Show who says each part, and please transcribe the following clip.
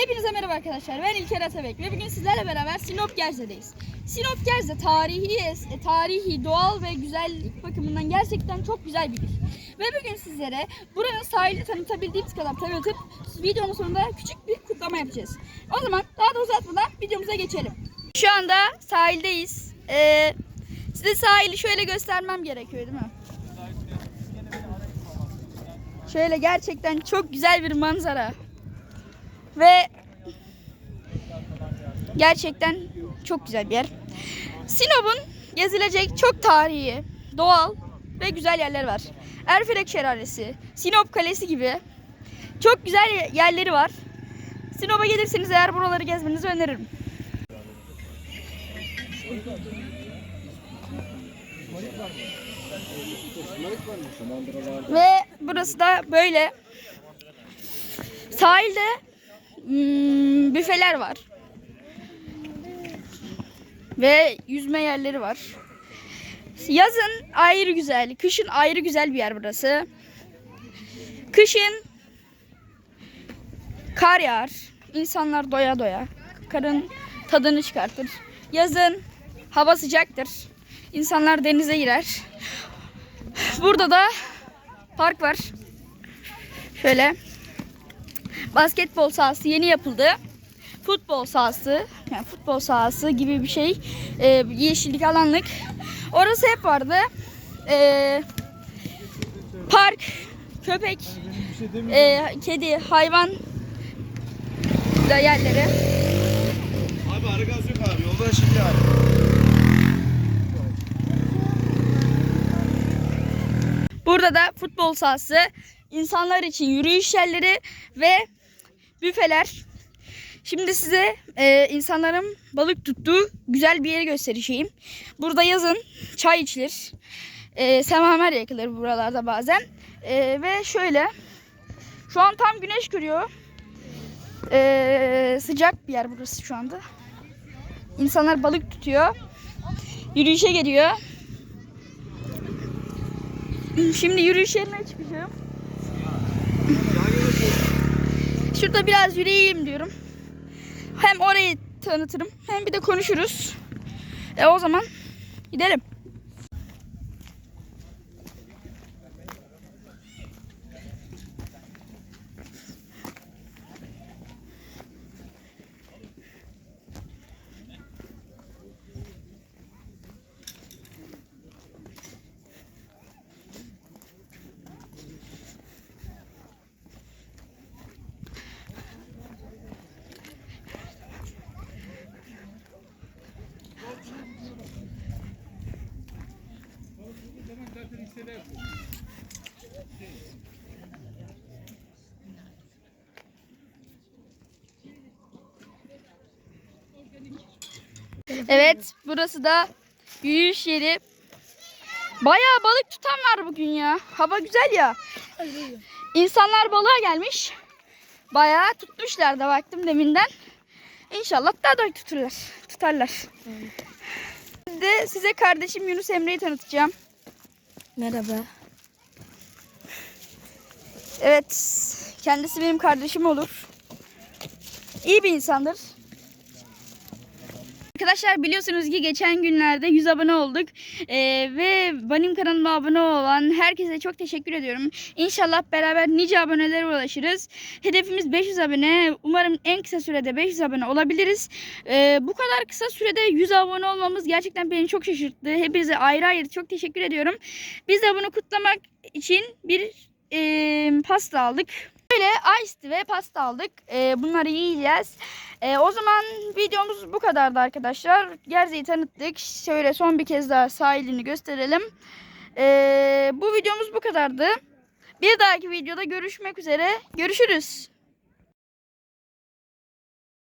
Speaker 1: Hepinize merhaba arkadaşlar. Ben İlker Atabek ve bugün sizlerle beraber Sinop Gerze'deyiz. Sinop Gerze tarihi, e, tarihi, doğal ve güzellik bakımından gerçekten çok güzel bir il. Ve bugün sizlere buranın sahilini tanıtabildiğimiz kadar tanıtıp videonun sonunda küçük bir kutlama yapacağız. O zaman daha da uzatmadan videomuza geçelim. Şu anda sahildeyiz. Ee, size sahili şöyle göstermem gerekiyor değil mi? Şöyle gerçekten çok güzel bir manzara. Ve gerçekten çok güzel bir yer. Sinop'un gezilecek çok tarihi, doğal ve güzel yerler var. Erfelek Şelalesi, Sinop Kalesi gibi çok güzel yerleri var. Sinop'a gelirseniz eğer buraları gezmenizi öneririm. Ve burası da böyle. Sahilde hmm, büfeler var. Ve yüzme yerleri var. Yazın ayrı güzel, kışın ayrı güzel bir yer burası. Kışın kar yağar. İnsanlar doya doya. Karın tadını çıkartır. Yazın hava sıcaktır. İnsanlar denize girer. Burada da park var. Şöyle. Basketbol sahası yeni yapıldı. Futbol sahası, yani futbol sahası gibi bir şey. Ee, yeşillik alanlık. Orası hep vardı. Ee, park, köpek, e, kedi, hayvan da yerleri.
Speaker 2: Abi ara gaz yok abi. Yolda şimdi abi.
Speaker 1: Burada da futbol sahası, insanlar için yürüyüş yerleri ve büfeler. Şimdi size e, insanların balık tuttuğu güzel bir yeri göstereceğim. Burada yazın çay içilir. E, semaver yakılır buralarda bazen. E, ve şöyle şu an tam güneş görüyor. E, sıcak bir yer burası şu anda. İnsanlar balık tutuyor. Yürüyüşe geliyor. Şimdi yürüyüş yerine çıkacağım. Şurada biraz yürüyeyim diyorum. Hem orayı tanıtırım hem bir de konuşuruz. E o zaman gidelim. Evet burası da yürüyüş yeri. Bayağı balık tutan var bugün ya. Hava güzel ya. İnsanlar balığa gelmiş. Bayağı tutmuşlar da baktım deminden. İnşallah daha da tuturlar. Tutarlar. Şimdi size kardeşim Yunus Emre'yi tanıtacağım.
Speaker 3: Merhaba.
Speaker 1: Evet. Kendisi benim kardeşim olur. İyi bir insandır. Arkadaşlar biliyorsunuz ki geçen günlerde 100 abone olduk. Ee, ve benim kanalıma abone olan herkese çok teşekkür ediyorum. İnşallah beraber nice abonelere ulaşırız. Hedefimiz 500 abone. Umarım en kısa sürede 500 abone olabiliriz. Ee, bu kadar kısa sürede 100 abone olmamız gerçekten beni çok şaşırttı. Hepinize ayrı ayrı çok teşekkür ediyorum. Biz de bunu kutlamak için bir e, pasta aldık. Böyle ice ve pasta aldık. E, bunları yiyeceğiz. E, o zaman videomuz bu kadardı arkadaşlar. Gerze'yi tanıttık. Şöyle son bir kez daha sahilini gösterelim. E, bu videomuz bu kadardı. Bir dahaki videoda görüşmek üzere. Görüşürüz.